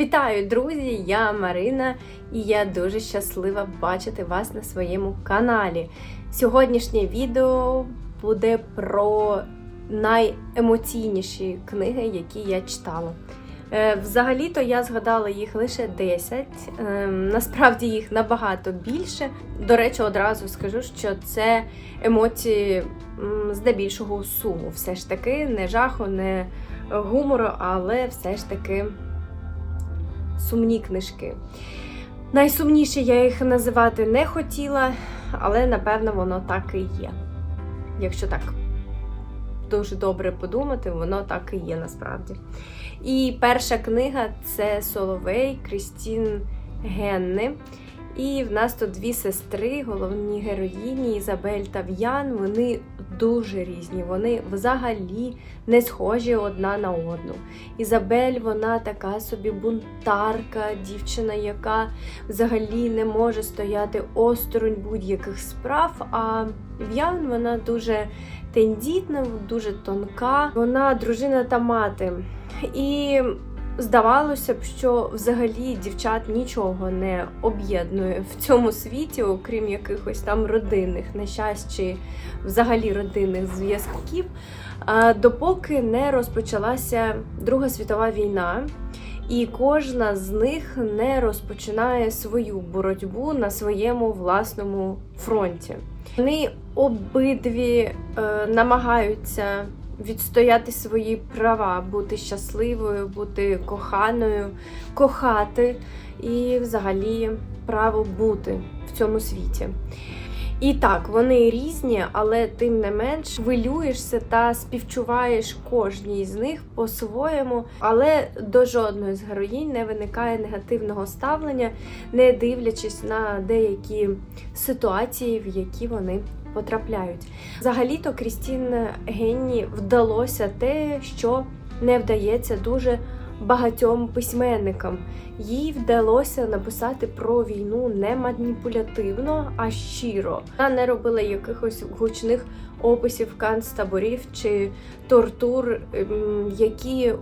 Вітаю, друзі! Я Марина і я дуже щаслива бачити вас на своєму каналі. Сьогоднішнє відео буде про найемоційніші книги, які я читала. Е, Взагалі-то я згадала їх лише 10. Е, Насправді їх набагато більше. До речі, одразу скажу, що це емоції здебільшого суму. Все ж таки, не жаху, не гумору, але все ж таки сумні книжки. Найсумніше я їх називати не хотіла, але напевно воно так і є. Якщо так дуже добре подумати, воно так і є насправді. І перша книга це Соловей Крістін Генни. І в нас тут дві сестри, головні героїні Ізабель та В'ян. Вони дуже різні. Вони взагалі не схожі одна на одну. Ізабель, вона така собі бунтарка, дівчина, яка взагалі не може стояти осторонь будь-яких справ. А В'ян вона дуже тендітна, дуже тонка. Вона дружина та мати. І здавалося б, що взагалі дівчат нічого не об'єднує в цьому світі, окрім якихось там родинних нещасть чи взагалі родинних зв'язків, допоки не розпочалася Друга світова війна. І кожна з них не розпочинає свою боротьбу на своєму власному фронті. Вони обидві е, намагаються відстояти свої права, бути щасливою, бути коханою, кохати і взагалі право бути в цьому світі. І так, вони різні, але тим не менш хвилюєшся та співчуваєш кожній з них по-своєму, але до жодної з героїнь не виникає негативного ставлення, не дивлячись на деякі ситуації, в які вони потрапляють. Взагалі-то Крістін Генні вдалося те, що не вдається дуже багатьом письменникам. Їй вдалося написати про війну не маніпулятивно, а щиро. Вона не робила якихось гучних описів канцтаборів чи тортур, ем, які.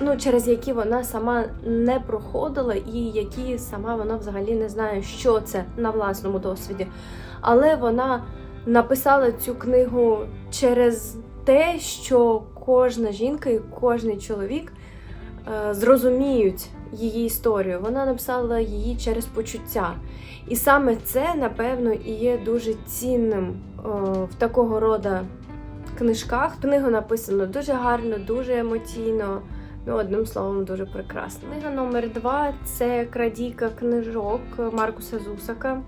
Ну, через які вона сама не проходила, і які сама вона взагалі не знає, що це на власному досвіді. Але вона написала цю книгу через те, що кожна жінка і кожний чоловік е, зрозуміють її історію. Вона написала її через почуття. І саме це, напевно, і є дуже цінним е, в такого роду книжках. Книгу написано дуже гарно, дуже емоційно. Ну, одним словом, дуже прекрасно. Книга номер два це крадійка книжок Маркуса Зусака.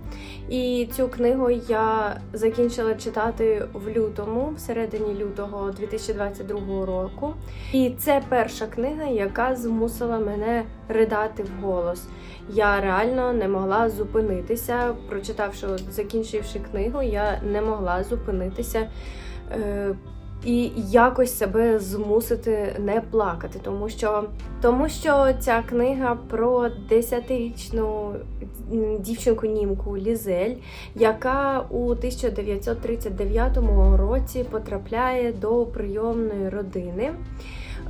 І цю книгу я закінчила читати в лютому, в середині лютого 2022 року. І це перша книга, яка змусила мене ридати вголос. Я реально не могла зупинитися. Прочитавши, закінчивши книгу, я не могла зупинитися. Е, і якось себе змусити не плакати, тому що тому що ця книга про 10-річну дівчинку німку Лізель, яка у 1939 році потрапляє до прийомної родини,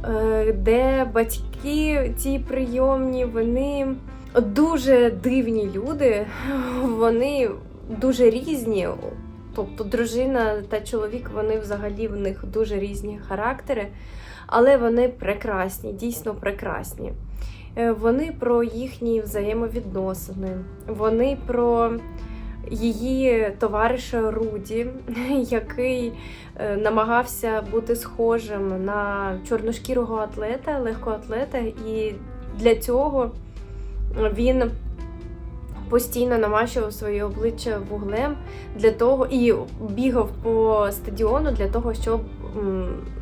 е, де батьки ці прийомні, вони дуже дивні люди, вони дуже різні. Тобто дружина та чоловік, вони взагалі в них дуже різні характери, але вони прекрасні, дійсно прекрасні. Е, Вони про їхні взаємовідносини, вони про її товариша Руді, який е, намагався бути схожим на чорношкірого атлета, легкоатлета, і для цього він постійно намащував своє обличчя вуглем для того і бігав по стадіону для того, щоб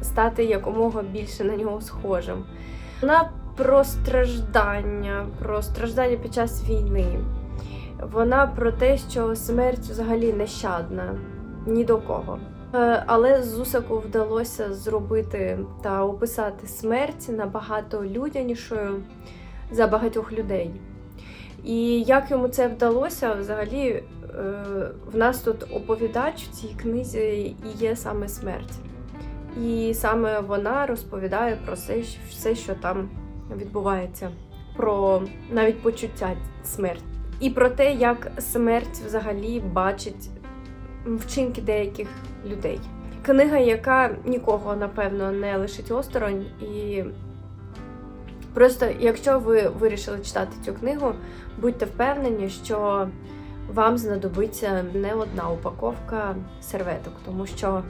стати якомога більше на нього схожим. Вона про страждання, про страждання під час війни. Вона про те, що смерть взагалі нещадна ні до кого. Е, Але Зусаку вдалося зробити та описати смерть набагато людянішою за багатьох людей. І як йому це вдалося, взагалі е, в нас тут оповідач в цій книзі і є саме смерть. І саме вона розповідає про все, все, що там відбувається про навіть почуття смерті. І про те, як смерть взагалі бачить вчинки деяких людей. Книга, яка нікого, напевно, не лишить осторонь. І просто, якщо ви вирішили читати цю книгу, будьте впевнені, що вам знадобиться не одна упаковка серветок, тому що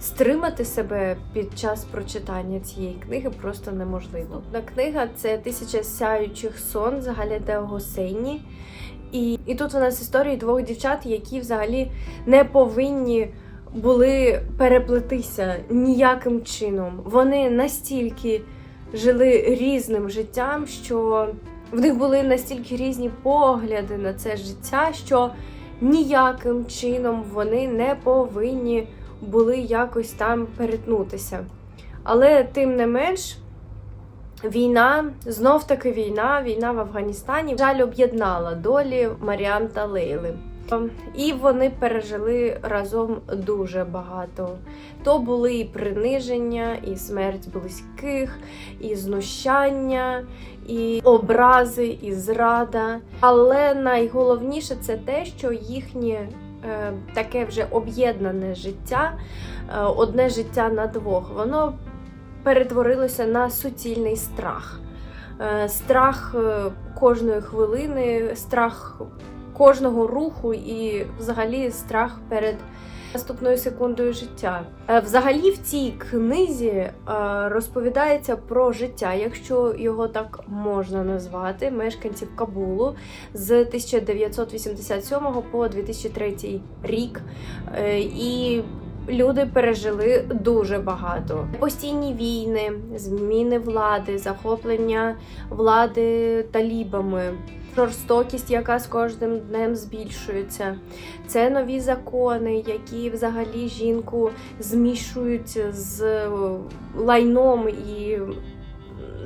стримати себе під час прочитання цієї книги просто неможливо. Одна книга це Тисяча сяючих сон Загаляде Госейні. І, і тут у нас історії двох дівчат, які взагалі не повинні були переплетися ніяким чином. Вони настільки жили різним життям, що в них були настільки різні погляди на це життя, що ніяким чином вони не повинні були якось там перетнутися. Але тим не менш, війна, знов таки війна, війна в Афганістані, жаль, об'єднала долі Маріам та Лейли. І вони пережили разом дуже багато. То були і приниження, і смерть близьких, і знущання, і образи, і зрада. Але найголовніше це те, що їхнє е, таке вже об'єднане життя, е, одне життя на двох, воно перетворилося на суцільний страх. Е, страх е, кожної хвилини, страх кожного руху і взагалі страх перед наступною секундою життя. Е, Взагалі, в цій книзі е, розповідається про життя, якщо його так можна назвати, мешканців Кабулу з 1987 по 2003 рік. Е, І Люди пережили дуже багато постійні війни, зміни влади, захоплення влади талібами, жорстокість, яка з кожним днем збільшується. Це нові закони, які взагалі жінку змішують з лайном і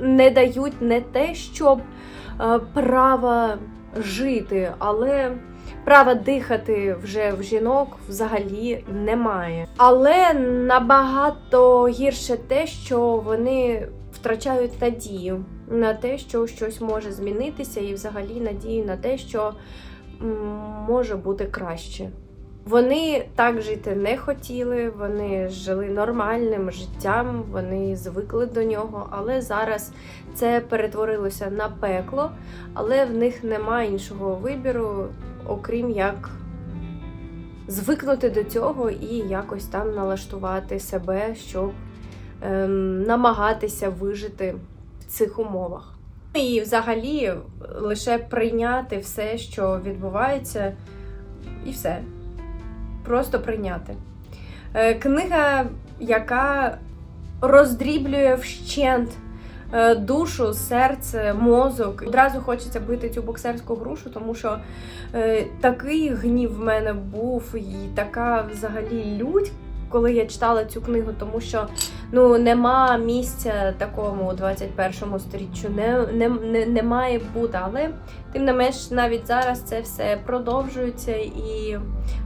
не дають не те, щоб е, права жити, але права дихати вже в жінок взагалі немає. Але набагато гірше те, що вони втрачають надію на те, що щось може змінитися, і взагалі надію на те, що може бути краще. Вони так жити не хотіли, вони жили нормальним життям, вони звикли до нього, але зараз це перетворилося на пекло, але в них немає іншого вибіру, окрім як звикнути до цього і якось там налаштувати себе, щоб ем, намагатися вижити в цих умовах. І взагалі лише прийняти все, що відбувається, і все. Просто прийняти. Е, Книга, яка роздріблює вщент е, душу, серце, мозок. Одразу хочеться бити цю боксерську грушу, тому що е, такий гнів в мене був, і така взагалі лють, коли я читала цю книгу, тому що ну нема місця такому у 21 сторіччю, не, не, не, не має бути. Але тим не менш, навіть зараз це все продовжується і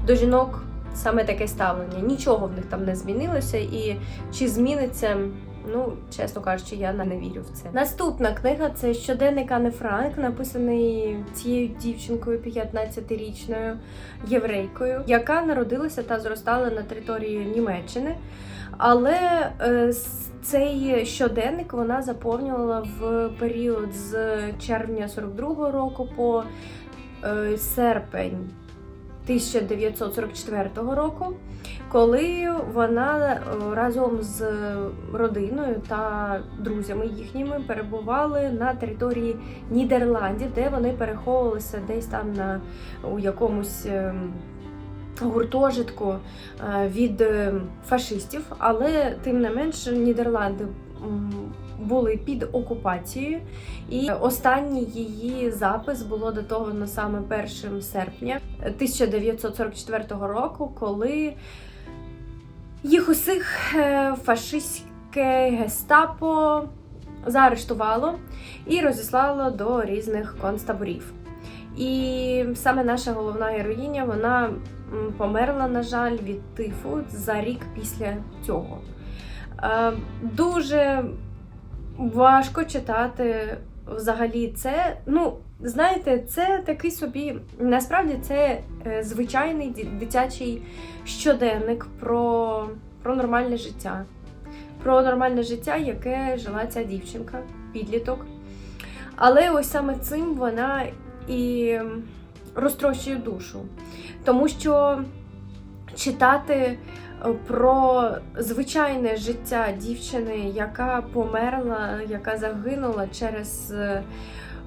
до жінок. Саме таке ставлення. Нічого в них там не змінилося, і чи зміниться, ну, чесно кажучи, я не вірю в це. Наступна книга це щоденник Анни Франк, написаний цією дівчинкою 15-річною єврейкою, яка народилася та зростала на території Німеччини. Але е, цей щоденник вона заповнювала в період з червня 42-го року по е, серпень 1944 року, коли вона е, разом з родиною та друзями їхніми перебували на території Нідерландів, де вони переховувалися десь там на у якомусь. ем, Гуртожитку е, від е, фашистів, але тим не менш Нідерланди були під окупацією, і останній її запис було датовано саме 1 серпня 1944 року, коли їх усіх е, фашистське гестапо заарештувало і розіслало до різних концтаборів. І саме наша головна героїня вона померла, на жаль, від тифу за рік після цього. Е, Дуже важко читати взагалі це, ну, знаєте, це такий собі, насправді це е, звичайний дитячий щоденник про, про нормальне життя. Про нормальне життя, яке жила ця дівчинка, підліток. Але ось саме цим вона і розтрощує душу. Тому що читати про звичайне життя дівчини, яка померла, яка загинула через е,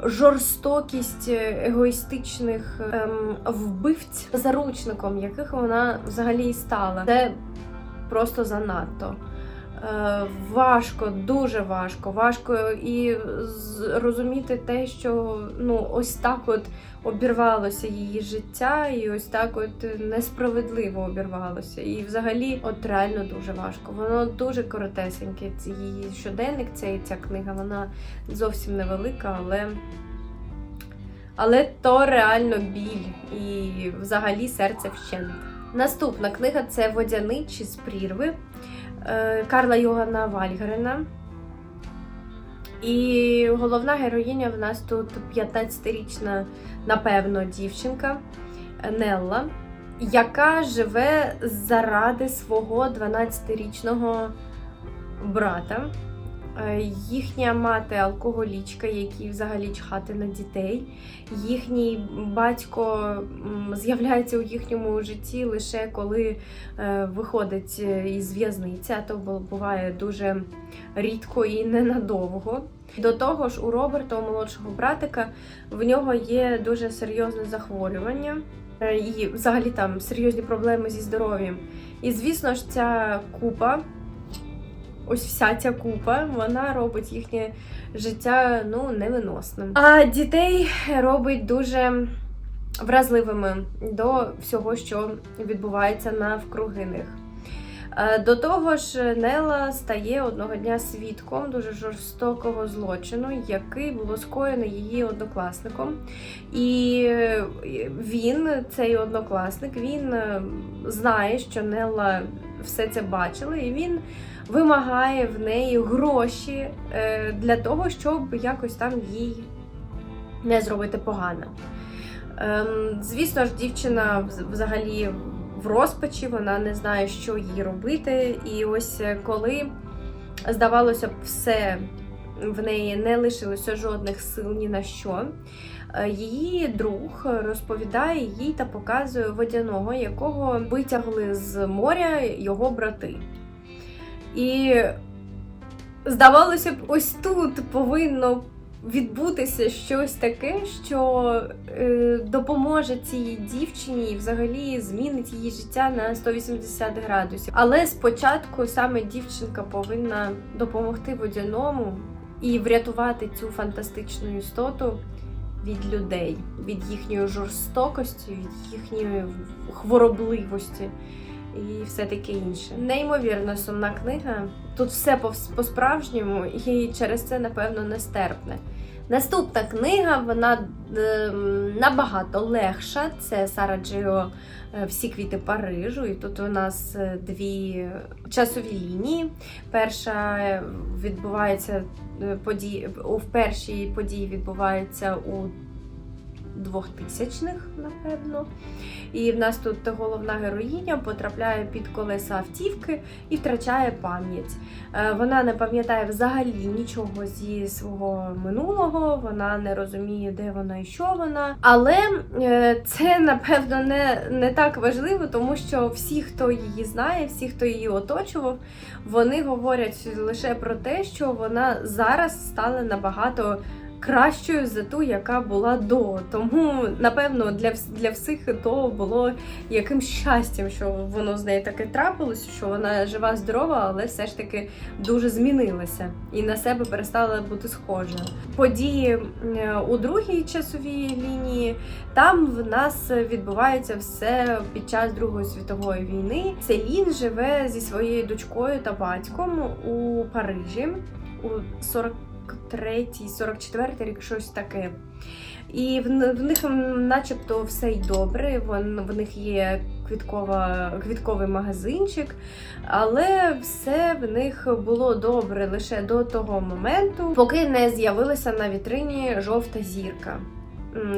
жорстокість егоїстичних ем, вбивць заручником, яких вона взагалі і стала. Це просто занадто. Е, Важко, дуже важко. Важко і зрозуміти те, що ну ось так от обірвалося її життя, і ось так от несправедливо обірвалося. І взагалі, от реально дуже важко. Воно дуже коротесеньке. Її щоденник, ця, ця книга, вона зовсім невелика, але. Але то реально біль і взагалі серце вщент. Наступна книга це Водяничі з прірви Карла Йогана Вальгрена. І головна героїня в нас тут 15-річна, напевно, дівчинка Нелла, яка живе заради свого 12-річного брата. Е, Їхня мати алкоголічка, якій взагалі чхати на дітей. Їхній батько з'являється у їхньому житті лише коли е, виходить е, із в'язниці, а то буває дуже рідко і ненадовго. До того ж, у Роберта, у молодшого братика, в нього є дуже серйозне захворювання і взагалі там серйозні проблеми зі здоров'ям. І звісно ж, ця купа, ось вся ця купа, вона робить їхнє життя ну невиносним. А дітей робить дуже вразливими до всього, що відбувається навкруги них. Е, До того ж, Нела стає одного дня свідком дуже жорстокого злочину, який було скоєно її однокласником. І він, цей однокласник, він е, знає, що Нелла все це бачила, і він вимагає в неї гроші е, для того, щоб якось там їй не зробити погано. Ем, Звісно ж, дівчина взагалі в розпачі, вона не знає, що їй робити. І ось е, коли здавалося б, все в неї не лишилося жодних сил ні на що. е, Її друг розповідає їй та показує водяного, якого витягли з моря його брати. І здавалося б, ось тут повинно відбутися щось таке, що е, допоможе цій дівчині і взагалі змінить її життя на 180 градусів. Але спочатку саме дівчинка повинна допомогти водяному і врятувати цю фантастичну істоту від людей, від їхньої жорстокості, від їхньої хворобливості. І все таке інше. Неймовірно сумна книга. Тут все по-справжньому, і через це, напевно, нестерпне. Наступна книга, вона ем, набагато легша. Це Сара Джио е, Всі квіти Парижу. І тут у нас е, дві часові лінії. Перша е, відбувається події, у першій події відбувається у 2000-х, напевно. І в нас тут головна героїня потрапляє під колеса автівки і втрачає пам'ять. Е, Вона не пам'ятає взагалі нічого зі свого минулого, вона не розуміє, де вона і що вона. Але е, це напевно не, не так важливо, тому що всі, хто її знає, всі, хто її оточував, вони говорять лише про те, що вона зараз стала набагато кращою за ту, яка була до. Тому, напевно, для, для всіх то було якимсь щастям, що воно з нею таке трапилось, що вона жива, здорова, але все ж таки дуже змінилася і на себе перестала бути схожою. Події у другій часовій лінії там в нас відбувається все під час Другої світової війни. Селін живе зі своєю дочкою та батьком у Парижі у 43-й, 44-й рік, щось таке. І в, в них начебто все й добре. Вон, в них є квіткова, квітковий магазинчик, але все в них було добре лише до того моменту, поки не з'явилася на вітрині жовта зірка,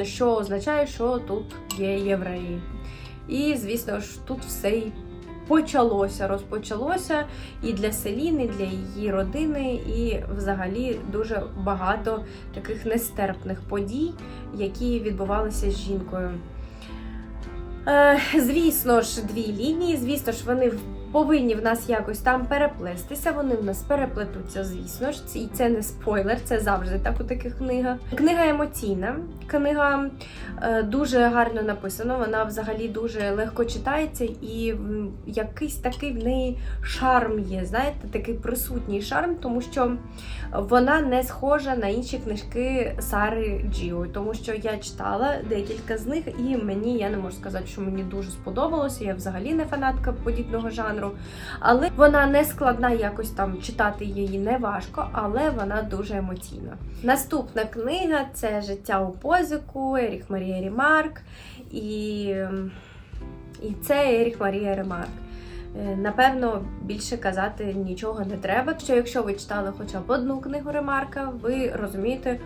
що означає, що тут є євреї. І, звісно ж, тут все й почалося, розпочалося і для Селіни, і для її родини, і взагалі дуже багато таких нестерпних подій, які відбувалися з жінкою. Е, звісно ж, дві лінії, звісно ж, вони повинні в нас якось там переплестися. Вони в нас переплетуться, звісно ж. І це не спойлер, це завжди так у таких книгах. Книга емоційна, книга е, дуже гарно написана, вона взагалі дуже легко читається, і якийсь такий в неї шарм є. Знаєте, такий присутній шарм, тому що вона не схожа на інші книжки Сари Джіо, тому що я читала декілька з них, і мені я не можу сказати, що мені дуже сподобалося. Я взагалі не фанатка подібного жанру. Але вона не складна якось там читати її не важко, але вона дуже емоційна. Наступна книга це Життя у позику Еріх Марія Рімарк. І, і це Еріх Марія Ремарк. Е, Напевно, більше казати нічого не треба. Що якщо ви читали хоча б одну книгу Ремарка, ви розумієте,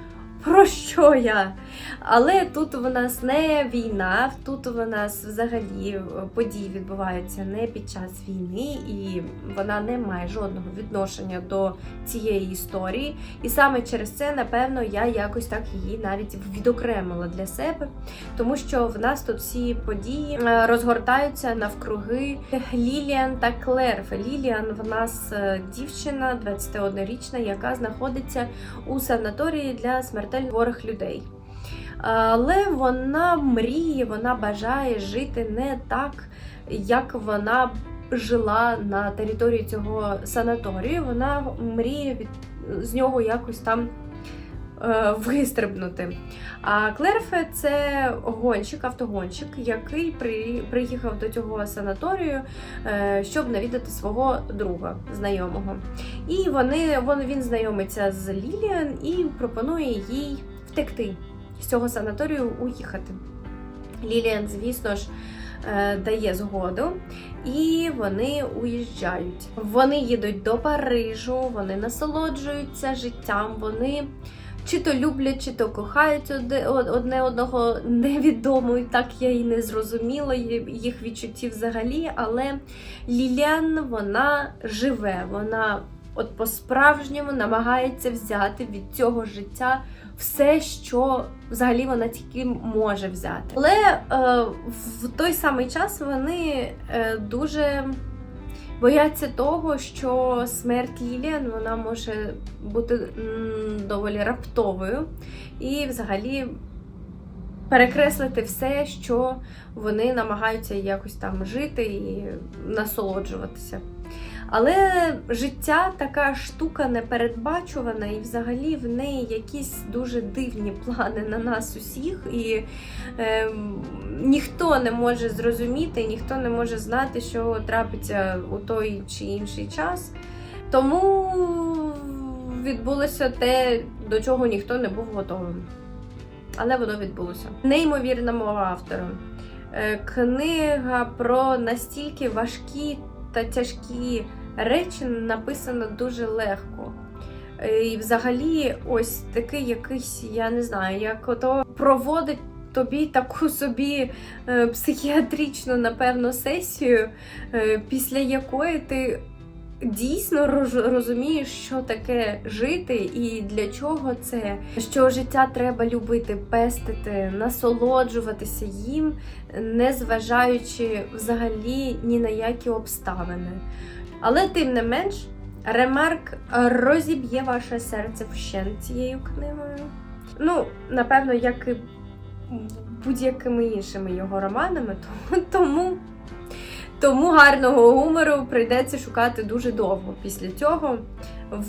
про що я. Але тут у нас не війна, тут у нас взагалі е, події відбуваються не під час війни, і вона не має жодного відношення до цієї історії. І саме через це, напевно, я якось так її навіть відокремила для себе, тому що в нас тут всі події е, розгортаються навкруги Ліліан та Клерфе. Ліліан в нас е, дівчина 21-річна, яка знаходиться у санаторії для смертельно хворих людей. Але вона мріє, вона бажає жити не так, як вона жила на території цього санаторію. Вона мріє від з нього якось там вистрибнути. А Клерфе це гонщик, автогонщик, який при, приїхав до цього санаторію, е, щоб навідати свого друга знайомого. І вони, вон, він знайомиться з Ліліан і пропонує їй втекти з цього санаторію уїхати. Ліліан, звісно ж, е, дає згоду, і вони уїжджають. Вони їдуть до Парижу, вони насолоджуються життям, вони чи то люблять, чи то кохають одне одного невідомо, і так я і не зрозуміла їх відчуттів взагалі. Але Ліліан вона живе, вона от по-справжньому намагається взяти від цього життя все, що взагалі вона тільки може взяти. Але е, в той самий час вони е, дуже бояться того, що смерть Ліліан вона може бути доволі раптовою і взагалі перекреслити все, що вони намагаються якось там жити і насолоджуватися. Але життя така штука непередбачувана, і взагалі в неї якісь дуже дивні плани на нас усіх, і е, ніхто не може зрозуміти, ніхто не може знати, що трапиться у той чи інший час. Тому відбулося те, до чого ніхто не був готовим. Але воно відбулося. Неймовірна мова автора. Е, Книга про настільки важкі та тяжкі речі написано дуже легко. Е, І взагалі, ось такий якийсь, я не знаю, як ото проводить тобі таку собі е, психіатричну, напевно, сесію, е, після якої ти дійсно роз- розумієш, що таке жити і для чого це, що життя треба любити, пестити, насолоджуватися їм, не зважаючи взагалі ні на які обставини. Але тим не менш, Ремарк розіб'є ваше серце вщент цією книгою. Ну, напевно, як і будь-якими іншими його романами, то- тому, тому гарного гумору прийдеться шукати дуже довго після цього.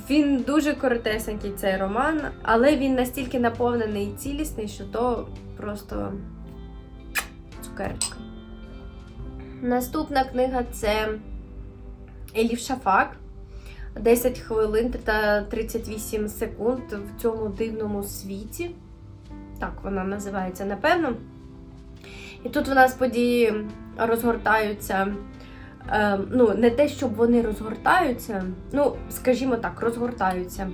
Він дуже коротесенький цей роман, але він настільки наповнений і цілісний, що то просто цукерочка. Наступна книга це Елів Шафак. 10 хвилин та 38 секунд в цьому дивному світі. так вона називається, напевно. І тут в нас події розгортаються. Е, ну, не те, щоб вони розгортаються, ну, скажімо так, розгортаються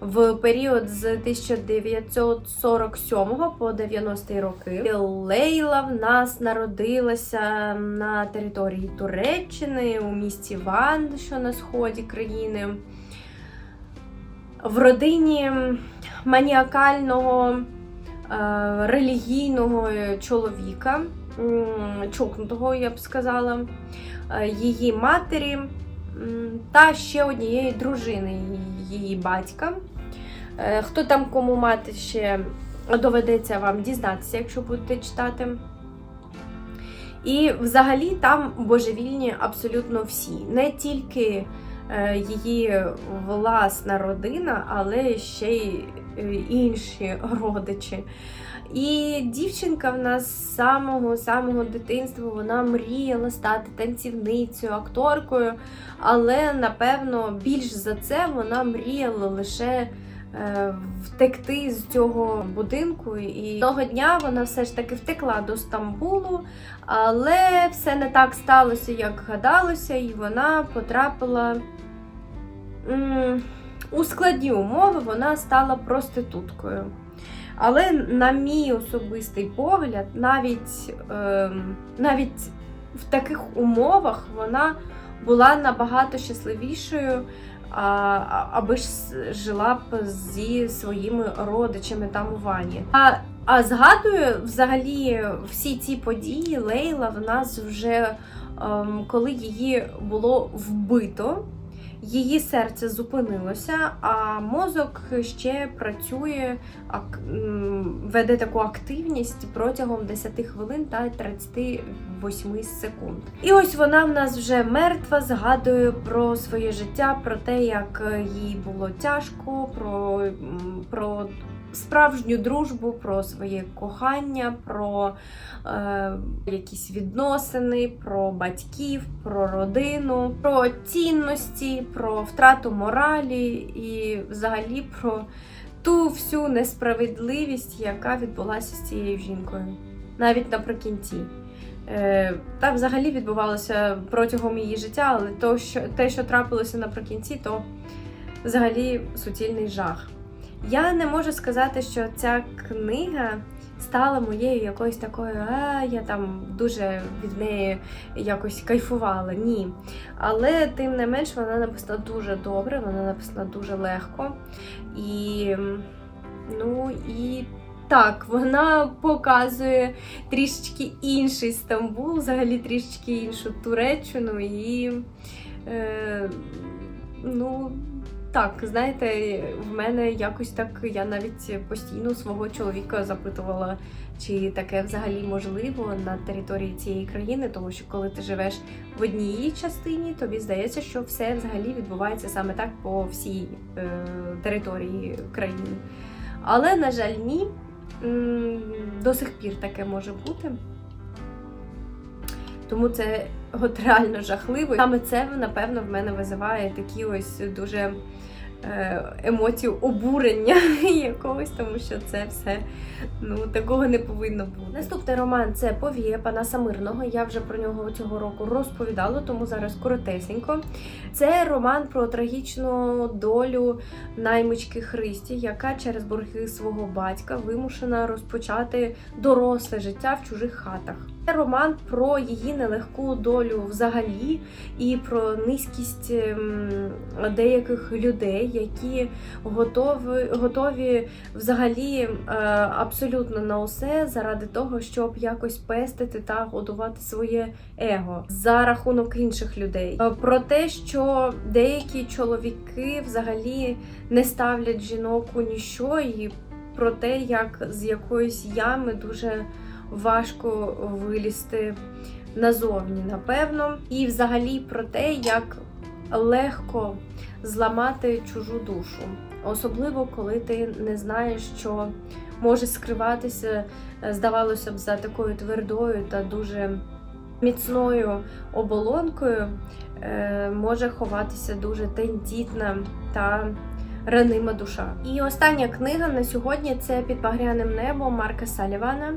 в період з 1947 по 90 роки. Лейла в нас народилася на території Туреччини у місті Ван, що на сході країни. В родині маніакального е, релігійного чоловіка, чокнутого, я б сказала, е, її матері та ще однієї дружини її батька. Е, Хто там кому мати ще доведеться вам дізнатися, якщо будете читати. І взагалі там божевільні абсолютно всі, не тільки е, її власна родина, але ще й інші родичі. І дівчинка в нас з самого самого дитинства вона мріяла стати танцівницею, акторкою, але напевно більш за це вона мріяла лише е, втекти з цього будинку. І того дня вона все ж таки втекла до Стамбулу, але все не так сталося, як гадалося, і вона потрапила у складні умови, вона стала проституткою. Але, на мій особистий погляд, навіть, е, навіть в таких умовах вона була набагато щасливішою, аби ж жила б зі своїми родичами там у Вані. А, а згадую взагалі всі ці події Лейла в нас вже ем, коли її було вбито. Її серце зупинилося, а мозок ще працює, веде таку активність протягом 10 хвилин та 38 секунд. І ось вона в нас вже мертва, згадує про своє життя, про те, як е, їй було тяжко, про, про справжню дружбу, про своє кохання, про е, якісь відносини, про батьків, про родину, про цінності, про втрату моралі і взагалі про ту всю несправедливість, яка відбулася з цією жінкою, навіть наприкінці. Е, Так взагалі відбувалося протягом її життя, але то, що, те, що трапилося наприкінці, то взагалі суцільний жах. Я не можу сказати, що ця книга стала моєю якоюсь такою, а я там дуже від неї якось кайфувала. Ні. Але тим не менш вона написана дуже добре, вона написана дуже легко. І ну і так, вона показує трішечки інший Стамбул, взагалі трішечки іншу Туреччину і. Е, ну, так, знаєте, в мене якось так я навіть постійно свого чоловіка запитувала, чи таке взагалі можливо на території цієї країни, тому що коли ти живеш в одній частині, тобі здається, що все взагалі відбувається саме так по всій е, території країни. Але, на жаль, ні. До сих пір таке може бути. Тому це от реально жахливо. Саме це, напевно, в мене визиває такі ось дуже е, емоцію обурення якогось, тому що це все ну такого не повинно бути. Наступний роман це Повія Панаса Мирного. Я вже про нього цього року розповідала, тому зараз коротесенько. Це роман про трагічну долю наймички Христі, яка через борги свого батька вимушена розпочати доросле життя в чужих хатах. Це роман про її нелегку долю взагалі і про низькість ем, деяких людей, які готові, готові взагалі е, абсолютно на усе заради того, щоб якось пестити та годувати своє его за рахунок інших людей. Е, Про те, що деякі чоловіки взагалі не ставлять жінок у ніщо, і про те, як з якоїсь ями дуже важко вилізти назовні, напевно. І взагалі про те, як легко зламати чужу душу. Особливо, коли ти не знаєш, що може скриватися, здавалося б, за такою твердою та дуже міцною оболонкою, е, може ховатися дуже тендітна та Ранима душа. І остання книга на сьогодні це Під багряним небом Марка Салівана.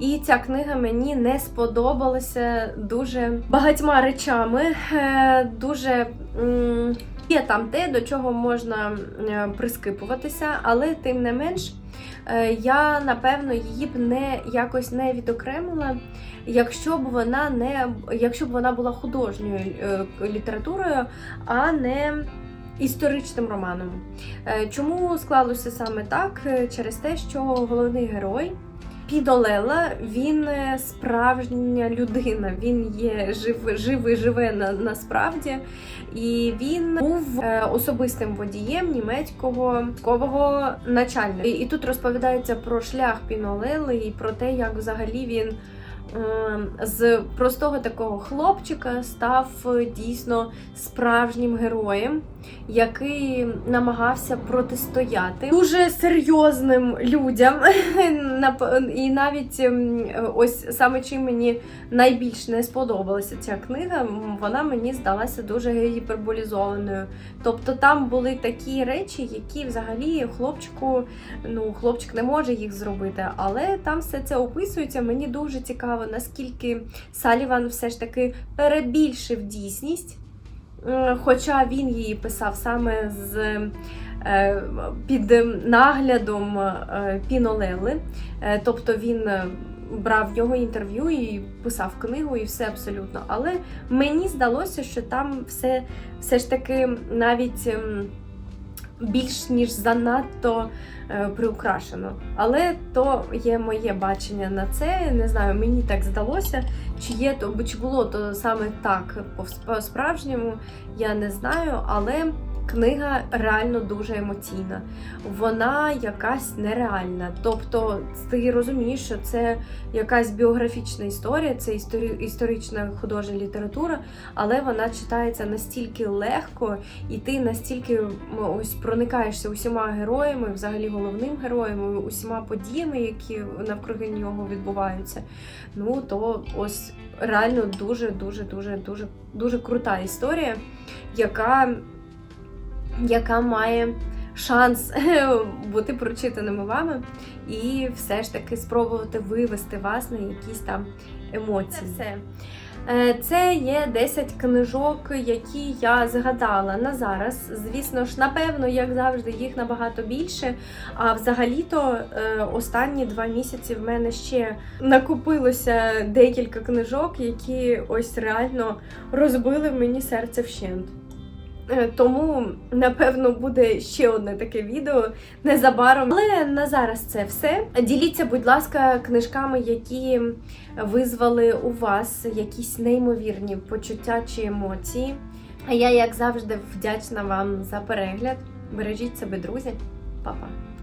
І ця книга мені не сподобалася дуже багатьма речами. Е, Дуже є там те, до чого можна прискипуватися, але тим не менш. е, Я напевно її б не якось не відокремила, якщо б вона не якщо б вона була художньою е, літературою, а не історичним романом. Е, Чому склалося саме так? Е, Через те, що головний герой. Підолела, він е, справжня людина, він є жив, живий, живе на, насправді, і він був особистим водієм німецького військового начальника. І, і тут розповідається про шлях Пінолели і про те, як взагалі він з простого такого хлопчика став е, дійсно справжнім героєм, який намагався протистояти дуже серйозним людям. І навіть ем, ось саме чим мені найбільш не сподобалася ця книга, вона мені здалася дуже гіперболізованою. Тобто там були такі речі, які взагалі хлопчику, ну хлопчик не може їх зробити, але там все це описується. Мені дуже цікаво, наскільки Саліван все ж таки перебільшив дійсність. Хоча він її писав саме з е, під наглядом е, Пінолели, Е, тобто він брав в нього інтерв'ю і писав книгу, і все абсолютно. Але мені здалося, що там все, все ж таки навіть. Більш ніж занадто е, приукрашено. Але то є моє бачення на це. Не знаю, мені так здалося. Чи є то, чи було то саме так по-справжньому, я не знаю, але книга реально дуже емоційна. Вона якась нереальна. Тобто, ти розумієш, що це якась біографічна історія, це історична художня література, але вона читається настільки легко, і ти настільки ось проникаєшся усіма героями, взагалі головним героєм, усіма подіями, які навкруги нього відбуваються. Ну то ось реально дуже, дуже, дуже, дуже, дуже крута історія, яка, яка має шанс бути прочитаними вами і все ж таки спробувати вивести вас на якісь там емоції. Це все. Е, Це є 10 книжок, які я згадала на зараз. Звісно ж, напевно, як завжди, їх набагато більше. А взагалі-то е, останні два місяці в мене ще накопилося декілька книжок, які ось реально розбили мені серце вщент. Е, Тому, напевно, буде ще одне таке відео незабаром. Але на зараз це все. Діліться, будь ласка, книжками, які визвали у вас якісь неймовірні почуття чи емоції. А я, як завжди, вдячна вам за перегляд. Бережіть себе, друзі, Па-па!